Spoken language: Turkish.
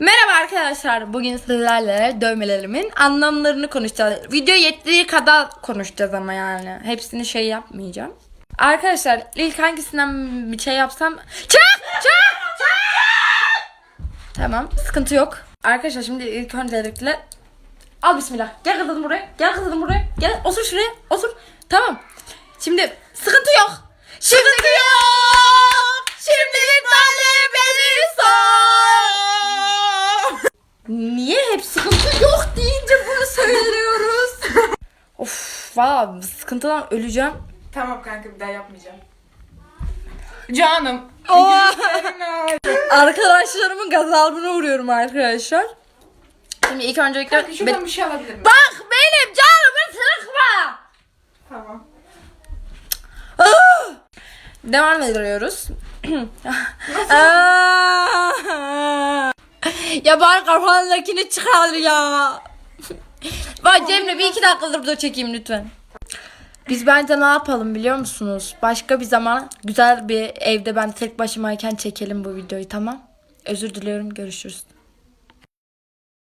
Merhaba arkadaşlar. Bugün sizlerle dövmelerimin anlamlarını konuşacağız. Video yettiği kadar konuşacağız ama yani. Hepsini şey yapmayacağım. Arkadaşlar ilk hangisinden bir şey yapsam... Çık! Çık! Çık! Tamam sıkıntı yok. Arkadaşlar şimdi ilk öncelikle... Al bismillah. Gel kızım buraya. Gel kızım buraya. Gel otur şuraya. Otur. Tamam. Şimdi sıkıntı yok. Niye hep sıkıntı yok deyince bunu söylüyoruz? of valla sıkıntıdan öleceğim. Tamam kanka bir daha yapmayacağım. Canım. Arkadaşlarımın gazabına uğruyorum arkadaşlar. Şimdi ilk öncelikle... Kanka şuradan bir şey alabilir miyim? Bak benim canımı sıkma. Tamam. Devam ediyoruz. ya bari kafandakini çıkar ya. Bak Cemre bir iki dakikadır burada çekeyim lütfen. Biz bence ne yapalım biliyor musunuz? Başka bir zaman güzel bir evde ben tek başımayken çekelim bu videoyu tamam? Özür diliyorum görüşürüz.